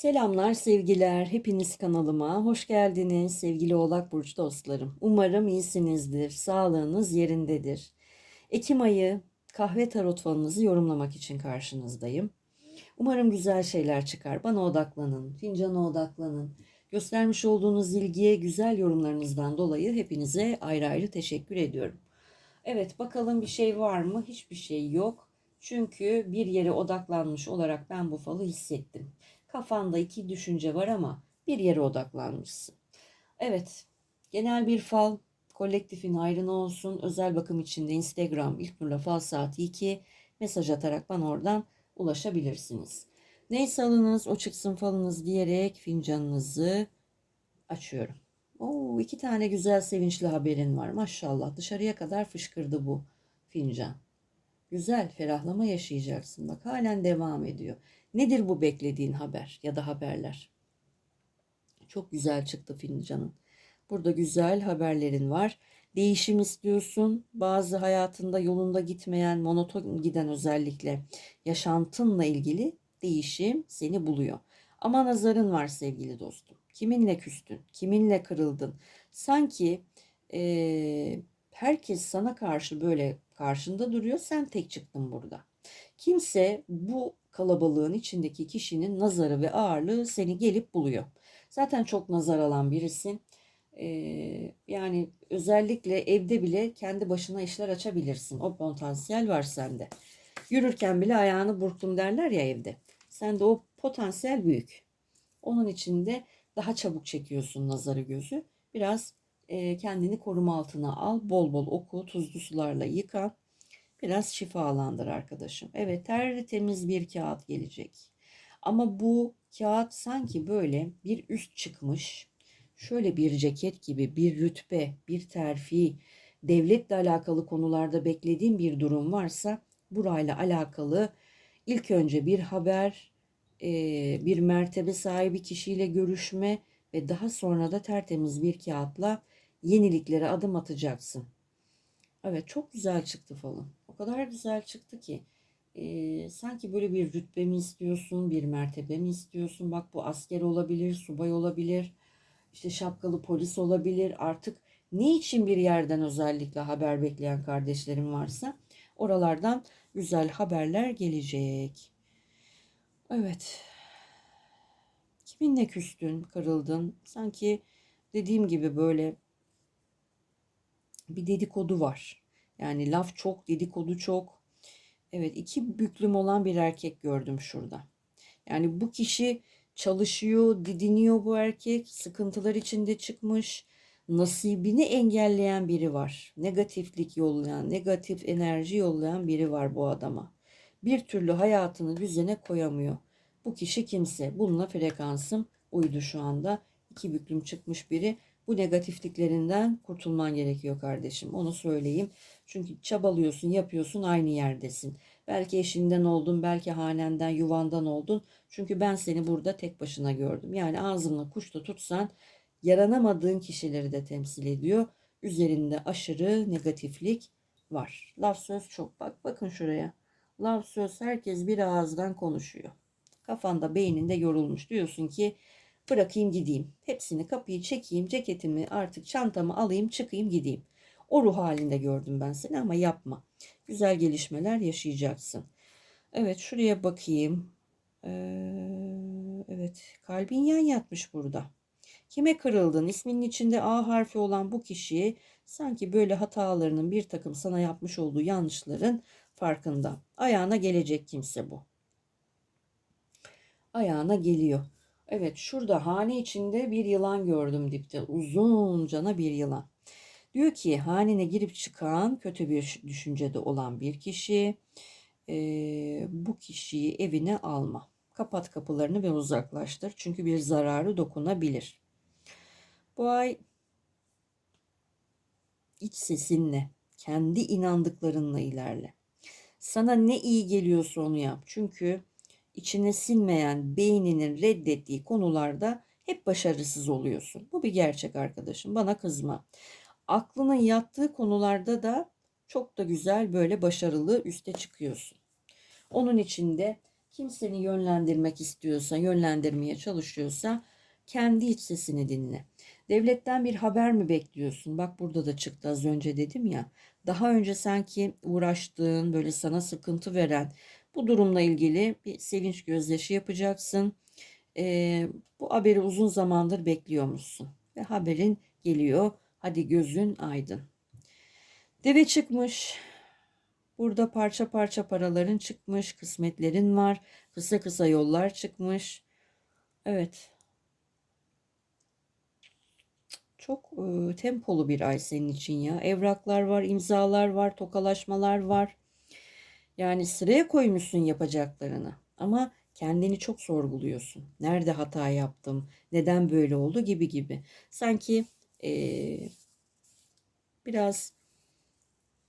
Selamlar, sevgiler. Hepiniz kanalıma hoş geldiniz sevgili Oğlak Burcu dostlarım. Umarım iyisinizdir, sağlığınız yerindedir. Ekim ayı kahve tarot falınızı yorumlamak için karşınızdayım. Umarım güzel şeyler çıkar. Bana odaklanın, fincana odaklanın. Göstermiş olduğunuz ilgiye, güzel yorumlarınızdan dolayı hepinize ayrı ayrı teşekkür ediyorum. Evet, bakalım bir şey var mı? Hiçbir şey yok. Çünkü bir yere odaklanmış olarak ben bu falı hissettim. Kafanda iki düşünce var ama bir yere odaklanmışsın. Evet, genel bir fal, kolektifin ayrına olsun. Özel bakım içinde Instagram İlknur'la Fal Saati 2 mesaj atarak bana oradan ulaşabilirsiniz. Neyse alınız o çıksın falınız diyerek fincanınızı açıyorum. Oo, iki tane güzel sevinçli haberin var. Maşallah dışarıya kadar fışkırdı bu fincan. Güzel ferahlama yaşayacaksın. Bak halen devam ediyor. Nedir bu beklediğin haber ya da haberler? Çok güzel çıktı fincanın. Burada güzel haberlerin var. Değişim istiyorsun. Bazı hayatında yolunda gitmeyen, monoton giden özellikle yaşantınla ilgili değişim seni buluyor. Ama nazarın var sevgili dostum. Kiminle küstün? Kiminle kırıldın? Sanki eee, herkes sana karşı böyle karşında duruyor. Sen tek çıktın burada. Kimse bu kalabalığın içindeki kişinin nazarı ve ağırlığı seni gelip buluyor. Zaten çok nazar alan birisin. Ee, yani özellikle evde bile kendi başına işler açabilirsin. O potansiyel var sende. Yürürken bile ayağını burktum derler ya evde. Sende o potansiyel büyük. Onun için de daha çabuk çekiyorsun nazarı gözü. Biraz e, kendini koruma altına al. Bol bol oku, tuzlu sularla yıka. Biraz şifalandır arkadaşım. Evet tertemiz bir kağıt gelecek. Ama bu kağıt sanki böyle bir üst çıkmış. Şöyle bir ceket gibi bir rütbe, bir terfi, devletle alakalı konularda beklediğim bir durum varsa burayla alakalı ilk önce bir haber, e, bir mertebe sahibi kişiyle görüşme ve daha sonra da tertemiz bir kağıtla yeniliklere adım atacaksın. Evet çok güzel çıktı falan. Kadar güzel çıktı ki. e, sanki böyle bir rütbe mi istiyorsun, bir mertebe mi istiyorsun? Bak bu asker olabilir, subay olabilir, işte şapkalı polis olabilir. Artık ne için bir yerden özellikle haber bekleyen kardeşlerim varsa oralardan güzel haberler gelecek. Evet. Kiminle küstün, kırıldın? Sanki dediğim gibi böyle bir dedikodu var. Yani laf çok, dedikodu çok. Evet, iki büklüm olan bir erkek gördüm şurada. Yani bu kişi çalışıyor, didiniyor bu erkek. Sıkıntılar içinde çıkmış. Nasibini engelleyen biri var. Negatiflik yollayan, negatif enerji yollayan biri var bu adama. Bir türlü hayatını düzene koyamıyor. Bu kişi kimse. Bununla frekansım uydu şu anda. İki büklüm çıkmış biri. Bu negatifliklerinden kurtulman gerekiyor kardeşim. Onu söyleyeyim. Çünkü çabalıyorsun, yapıyorsun, aynı yerdesin. Belki eşinden oldun, belki hanenden, yuvandan oldun. Çünkü ben seni burada tek başına gördüm. Yani ağzımla kuşta tutsan yaranamadığın kişileri de temsil ediyor. Üzerinde aşırı negatiflik var. Laf söz çok. Bak bakın şuraya. Laf söz herkes bir ağızdan konuşuyor. Kafanda beyninde yorulmuş. Diyorsun ki bırakayım gideyim. Hepsini kapıyı çekeyim, ceketimi artık çantamı alayım, çıkayım gideyim. O ruh halinde gördüm ben seni ama yapma. Güzel gelişmeler yaşayacaksın. Evet şuraya bakayım. Ee, evet kalbin yan yatmış burada. Kime kırıldın? İsminin içinde A harfi olan bu kişi sanki böyle hatalarının bir takım sana yapmış olduğu yanlışların farkında. Ayağına gelecek kimse bu. Ayağına geliyor. Evet şurada hane içinde bir yılan gördüm dipte. Uzuncana bir yılan. Diyor ki hanene girip çıkan kötü bir düşüncede olan bir kişi e, bu kişiyi evine alma. Kapat kapılarını ve uzaklaştır. Çünkü bir zararı dokunabilir. Bu ay iç sesinle, kendi inandıklarınla ilerle. Sana ne iyi geliyorsa onu yap. Çünkü içine sinmeyen beyninin reddettiği konularda hep başarısız oluyorsun. Bu bir gerçek arkadaşım. Bana kızma. Aklının yattığı konularda da çok da güzel böyle başarılı üste çıkıyorsun. Onun için de Kim yönlendirmek istiyorsa, yönlendirmeye çalışıyorsa kendi iç sesini dinle. Devletten bir haber mi bekliyorsun? Bak burada da çıktı az önce dedim ya. Daha önce sanki uğraştığın, böyle sana sıkıntı veren bu durumla ilgili bir sevinç gözyaşı yapacaksın. Ee, bu haberi uzun zamandır bekliyormuşsun. Ve haberin geliyor. Hadi gözün aydın. Deve çıkmış. Burada parça parça paraların çıkmış, kısmetlerin var. Kısa kısa yollar çıkmış. Evet. Çok e, tempolu bir ay senin için ya. Evraklar var, imzalar var, tokalaşmalar var. Yani sıraya koymuşsun yapacaklarını. Ama kendini çok sorguluyorsun. Nerede hata yaptım? Neden böyle oldu gibi gibi. Sanki e, biraz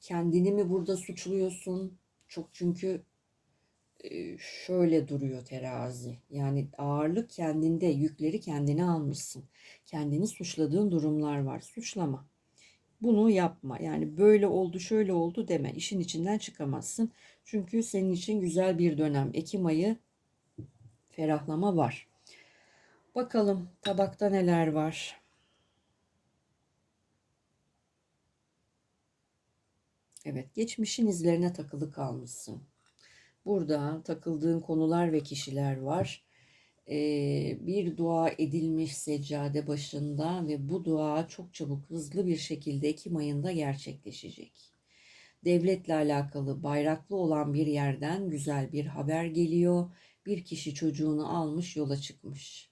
kendini mi burada suçluyorsun? Çok çünkü şöyle duruyor terazi. Yani ağırlık kendinde, yükleri kendine almışsın. Kendini suçladığın durumlar var. Suçlama. Bunu yapma. Yani böyle oldu, şöyle oldu deme. İşin içinden çıkamazsın. Çünkü senin için güzel bir dönem. Ekim ayı ferahlama var. Bakalım tabakta neler var. Evet, geçmişin izlerine takılı kalmışsın. Burada takıldığın konular ve kişiler var. Bir dua edilmiş seccade başında ve bu dua çok çabuk hızlı bir şekilde Ekim ayında gerçekleşecek. Devletle alakalı bayraklı olan bir yerden güzel bir haber geliyor. Bir kişi çocuğunu almış yola çıkmış.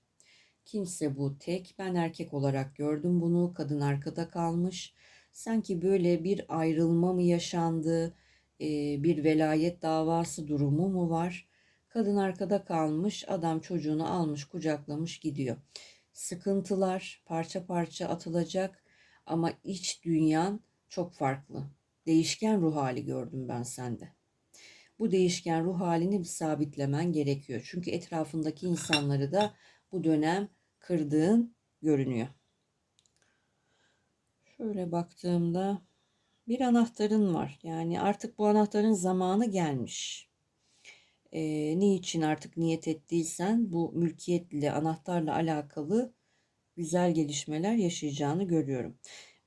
Kimse bu tek ben erkek olarak gördüm bunu kadın arkada kalmış. Sanki böyle bir ayrılma mı yaşandı, bir velayet davası durumu mu var? Kadın arkada kalmış, adam çocuğunu almış, kucaklamış gidiyor. Sıkıntılar parça parça atılacak ama iç dünyan çok farklı. Değişken ruh hali gördüm ben sende. Bu değişken ruh halini bir sabitlemen gerekiyor. Çünkü etrafındaki insanları da bu dönem kırdığın görünüyor. Şöyle baktığımda bir anahtarın var. Yani artık bu anahtarın zamanı gelmiş. Ee, niçin artık niyet ettiysen bu mülkiyetle, anahtarla alakalı güzel gelişmeler yaşayacağını görüyorum.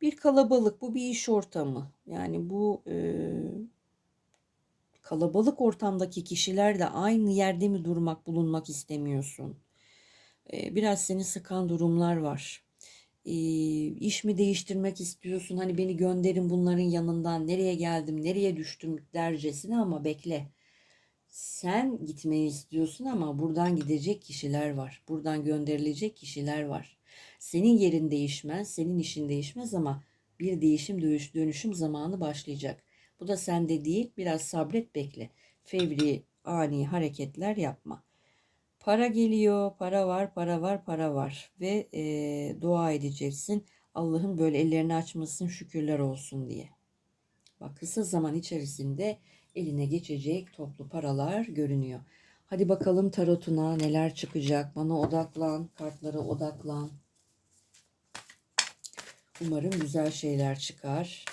Bir kalabalık, bu bir iş ortamı. Yani bu e, kalabalık ortamdaki kişiler de aynı yerde mi durmak, bulunmak istemiyorsun? E, biraz seni sıkan durumlar var e, iş mi değiştirmek istiyorsun? Hani beni gönderin bunların yanından. Nereye geldim, nereye düştüm dercesine ama bekle. Sen gitmeyi istiyorsun ama buradan gidecek kişiler var. Buradan gönderilecek kişiler var. Senin yerin değişmez, senin işin değişmez ama bir değişim dönüşüm zamanı başlayacak. Bu da sende değil, biraz sabret bekle. Fevri, ani hareketler yapma. Para geliyor, para var, para var, para var ve e, dua edeceksin. Allah'ın böyle ellerini açmasın şükürler olsun diye. Bak kısa zaman içerisinde eline geçecek toplu paralar görünüyor. Hadi bakalım tarotuna neler çıkacak. Bana odaklan, kartlara odaklan. Umarım güzel şeyler çıkar.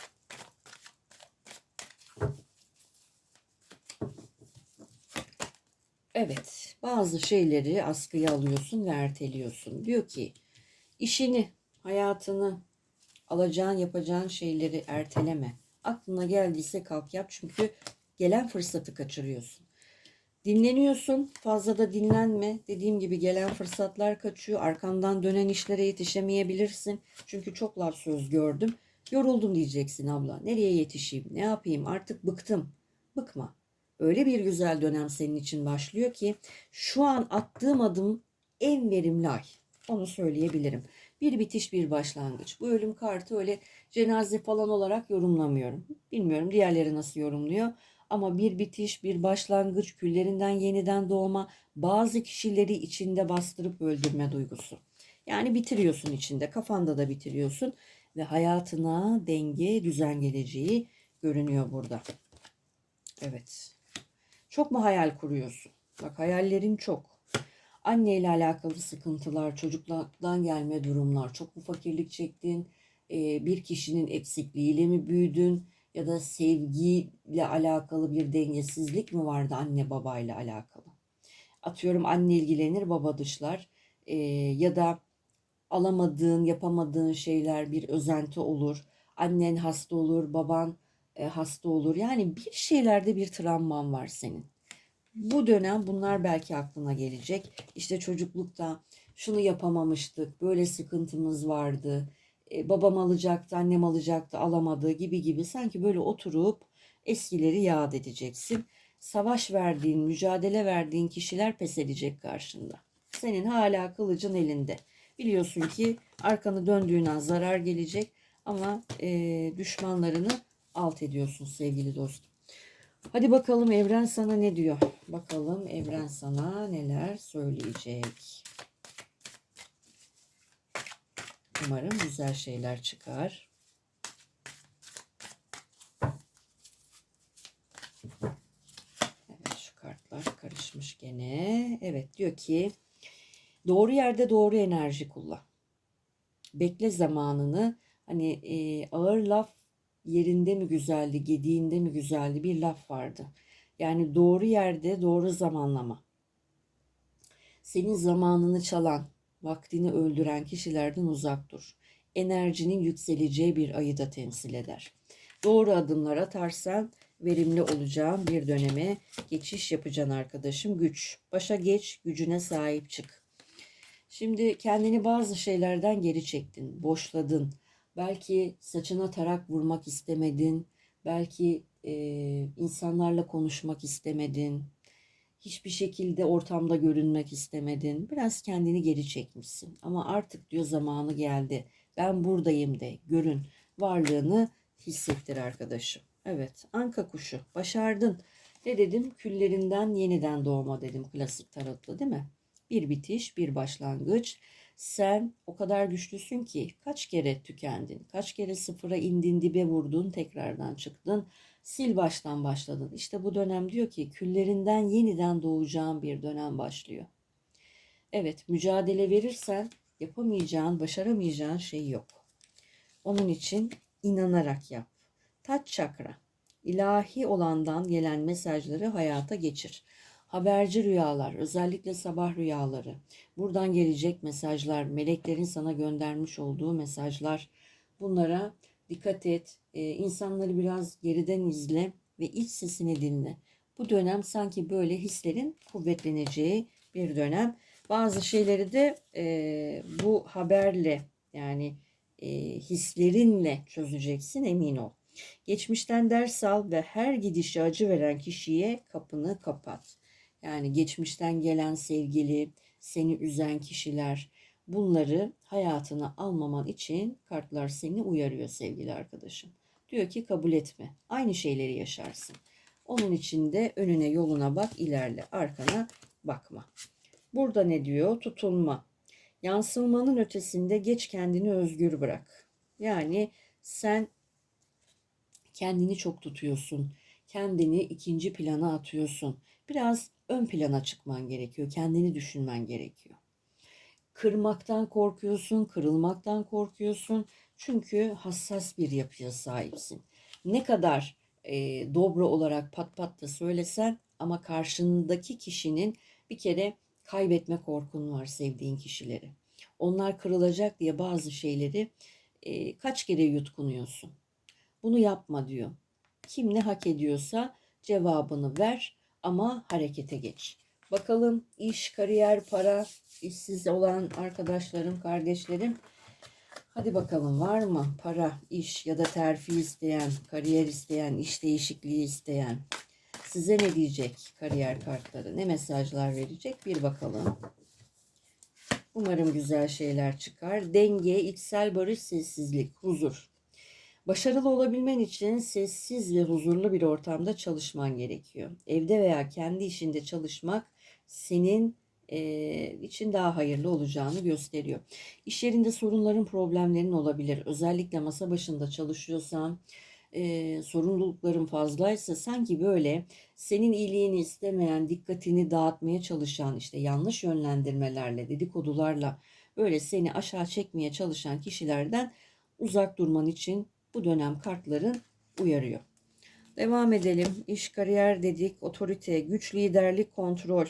Evet, bazı şeyleri askıya alıyorsun ve erteliyorsun. Diyor ki, işini, hayatını, alacağın, yapacağın şeyleri erteleme. Aklına geldiyse kalk yap çünkü gelen fırsatı kaçırıyorsun. Dinleniyorsun, fazla da dinlenme. Dediğim gibi gelen fırsatlar kaçıyor. Arkandan dönen işlere yetişemeyebilirsin. Çünkü çok laf söz gördüm. Yoruldum diyeceksin abla. Nereye yetişeyim? Ne yapayım? Artık bıktım. Bıkma öyle bir güzel dönem senin için başlıyor ki şu an attığım adım en verimli ay. Onu söyleyebilirim. Bir bitiş bir başlangıç. Bu ölüm kartı öyle cenaze falan olarak yorumlamıyorum. Bilmiyorum diğerleri nasıl yorumluyor. Ama bir bitiş, bir başlangıç, küllerinden yeniden doğma, bazı kişileri içinde bastırıp öldürme duygusu. Yani bitiriyorsun içinde, kafanda da bitiriyorsun ve hayatına denge, düzen geleceği görünüyor burada. Evet. Çok mu hayal kuruyorsun? Bak hayallerin çok. Anne ile alakalı sıkıntılar, çocukluktan gelme durumlar, çok mu fakirlik çektin, ee, bir kişinin eksikliğiyle mi büyüdün ya da sevgiyle alakalı bir dengesizlik mi vardı anne babayla alakalı? atıyorum anne ilgilenir, baba dışlar. Ee, ya da alamadığın, yapamadığın şeyler bir özenti olur. Annen hasta olur, baban e, hasta olur. Yani bir şeylerde bir travman var senin. Bu dönem bunlar belki aklına gelecek. İşte çocuklukta şunu yapamamıştık, böyle sıkıntımız vardı. E, babam alacaktı, annem alacaktı, alamadı gibi gibi. Sanki böyle oturup eskileri yad edeceksin. Savaş verdiğin, mücadele verdiğin kişiler pes edecek karşında. Senin hala kılıcın elinde. Biliyorsun ki arkanı döndüğün an zarar gelecek ama e, düşmanlarını alt ediyorsun sevgili dostum. Hadi bakalım evren sana ne diyor? Bakalım evren sana neler söyleyecek. Umarım güzel şeyler çıkar. Evet şu kartlar karışmış gene. Evet diyor ki doğru yerde doğru enerji kullan. Bekle zamanını. Hani e, ağır laf yerinde mi güzeldi, gediğinde mi güzeldi bir laf vardı. Yani doğru yerde doğru zamanlama. Senin zamanını çalan, vaktini öldüren kişilerden uzak dur. Enerjinin yükseleceği bir ayı da temsil eder. Doğru adımlar atarsan verimli olacağın bir döneme geçiş yapacaksın arkadaşım. Güç. Başa geç, gücüne sahip çık. Şimdi kendini bazı şeylerden geri çektin, boşladın. Belki saçına tarak vurmak istemedin. Belki e, insanlarla konuşmak istemedin. Hiçbir şekilde ortamda görünmek istemedin. Biraz kendini geri çekmişsin. Ama artık diyor zamanı geldi. Ben buradayım de görün. Varlığını hissettir arkadaşım. Evet anka kuşu başardın. Ne dedim? Küllerinden yeniden doğma dedim klasik tarotla değil mi? Bir bitiş, bir başlangıç. Sen o kadar güçlüsün ki kaç kere tükendin, kaç kere sıfıra indin, dibe vurdun, tekrardan çıktın, sil baştan başladın. İşte bu dönem diyor ki küllerinden yeniden doğacağın bir dönem başlıyor. Evet, mücadele verirsen yapamayacağın, başaramayacağın şey yok. Onun için inanarak yap. Taç çakra. ilahi olandan gelen mesajları hayata geçir. Haberci rüyalar, özellikle sabah rüyaları, buradan gelecek mesajlar, meleklerin sana göndermiş olduğu mesajlar, bunlara dikkat et. Ee, insanları biraz geriden izle ve iç sesini dinle. Bu dönem sanki böyle hislerin kuvvetleneceği bir dönem. Bazı şeyleri de e, bu haberle yani e, hislerinle çözeceksin emin ol. Geçmişten ders al ve her gidişi acı veren kişiye kapını kapat. Yani geçmişten gelen sevgili, seni üzen kişiler bunları hayatına almaman için kartlar seni uyarıyor sevgili arkadaşım. Diyor ki kabul etme. Aynı şeyleri yaşarsın. Onun için de önüne yoluna bak, ilerle. Arkana bakma. Burada ne diyor? Tutulma. Yansılmanın ötesinde geç kendini özgür bırak. Yani sen kendini çok tutuyorsun. Kendini ikinci plana atıyorsun. Biraz ön plana çıkman gerekiyor. Kendini düşünmen gerekiyor. Kırmaktan korkuyorsun, kırılmaktan korkuyorsun. Çünkü hassas bir yapıya sahipsin. Ne kadar e, dobra olarak pat pat da söylesen ama karşındaki kişinin bir kere kaybetme korkun var sevdiğin kişileri. Onlar kırılacak diye bazı şeyleri e, kaç kere yutkunuyorsun. Bunu yapma diyor. Kim ne hak ediyorsa cevabını ver ama harekete geç. Bakalım iş, kariyer, para, işsiz olan arkadaşlarım, kardeşlerim. Hadi bakalım var mı para, iş ya da terfi isteyen, kariyer isteyen, iş değişikliği isteyen? Size ne diyecek kariyer kartları? Ne mesajlar verecek? Bir bakalım. Umarım güzel şeyler çıkar. Denge, içsel barış, sessizlik, huzur. Başarılı olabilmen için sessiz ve huzurlu bir ortamda çalışman gerekiyor. Evde veya kendi işinde çalışmak senin için daha hayırlı olacağını gösteriyor. İş yerinde sorunların, problemlerin olabilir. Özellikle masa başında çalışıyorsan, sorumlulukların fazlaysa sanki böyle senin iyiliğini istemeyen, dikkatini dağıtmaya çalışan, işte yanlış yönlendirmelerle, dedikodularla böyle seni aşağı çekmeye çalışan kişilerden uzak durman için bu dönem kartların uyarıyor. Devam edelim. İş, kariyer dedik, otorite, güç, liderlik, kontrol.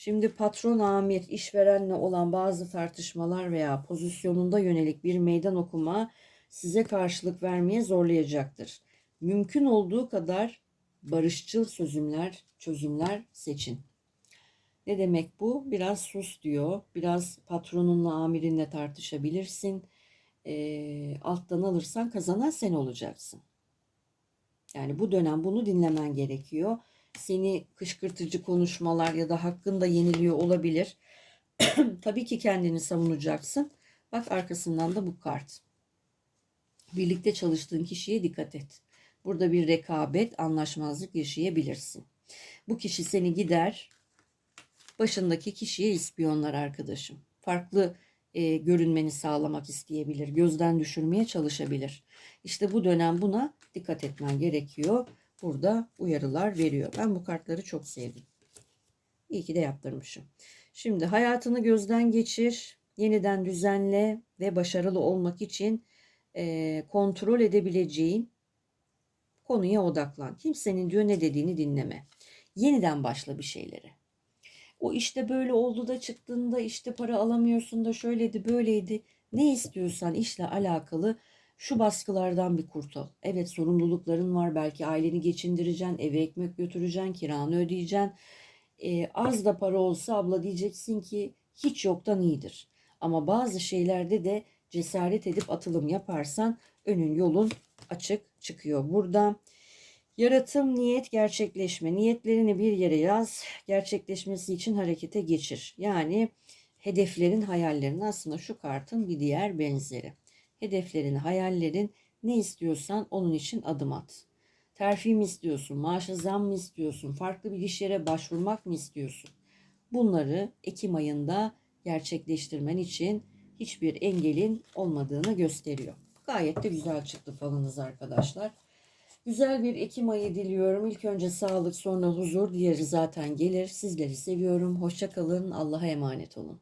Şimdi patron amir işverenle olan bazı tartışmalar veya pozisyonunda yönelik bir meydan okuma size karşılık vermeye zorlayacaktır. Mümkün olduğu kadar barışçıl çözümler, çözümler seçin. Ne demek bu? Biraz sus diyor. Biraz patronunla, amirinle tartışabilirsin. E, alttan alırsan kazanan sen olacaksın. Yani bu dönem bunu dinlemen gerekiyor. Seni kışkırtıcı konuşmalar ya da hakkında yeniliyor olabilir. Tabii ki kendini savunacaksın. Bak arkasından da bu kart. Birlikte çalıştığın kişiye dikkat et. Burada bir rekabet, anlaşmazlık yaşayabilirsin. Bu kişi seni gider, başındaki kişiye ispiyonlar arkadaşım. Farklı e, görünmeni sağlamak isteyebilir, gözden düşürmeye çalışabilir. İşte bu dönem buna dikkat etmen gerekiyor. Burada uyarılar veriyor. Ben bu kartları çok sevdim. İyi ki de yaptırmışım. Şimdi hayatını gözden geçir, yeniden düzenle ve başarılı olmak için e, kontrol edebileceğin konuya odaklan. Kimsenin diyor ne dediğini dinleme. Yeniden başla bir şeylere. O işte böyle oldu da çıktığında işte para alamıyorsun da şöyleydi böyleydi. Ne istiyorsan işle alakalı şu baskılardan bir kurtul. Evet sorumlulukların var. Belki aileni geçindireceksin, eve ekmek götüreceksin, kiranı ödeyeceksin. Ee, az da para olsa abla diyeceksin ki hiç yoktan iyidir. Ama bazı şeylerde de cesaret edip atılım yaparsan önün yolun açık çıkıyor. Burada yaratım, niyet, gerçekleşme. Niyetlerini bir yere yaz. Gerçekleşmesi için harekete geçir. Yani hedeflerin, hayallerin aslında şu kartın bir diğer benzeri. Hedeflerin, hayallerin ne istiyorsan onun için adım at. Terfi mi istiyorsun, maaşa zam mı istiyorsun, farklı bir iş yere başvurmak mı istiyorsun? Bunları Ekim ayında gerçekleştirmen için hiçbir engelin olmadığını gösteriyor. Gayet de güzel çıktı falınız arkadaşlar. Güzel bir Ekim ayı diliyorum. İlk önce sağlık sonra huzur diğeri zaten gelir. Sizleri seviyorum. Hoşça kalın. Allah'a emanet olun.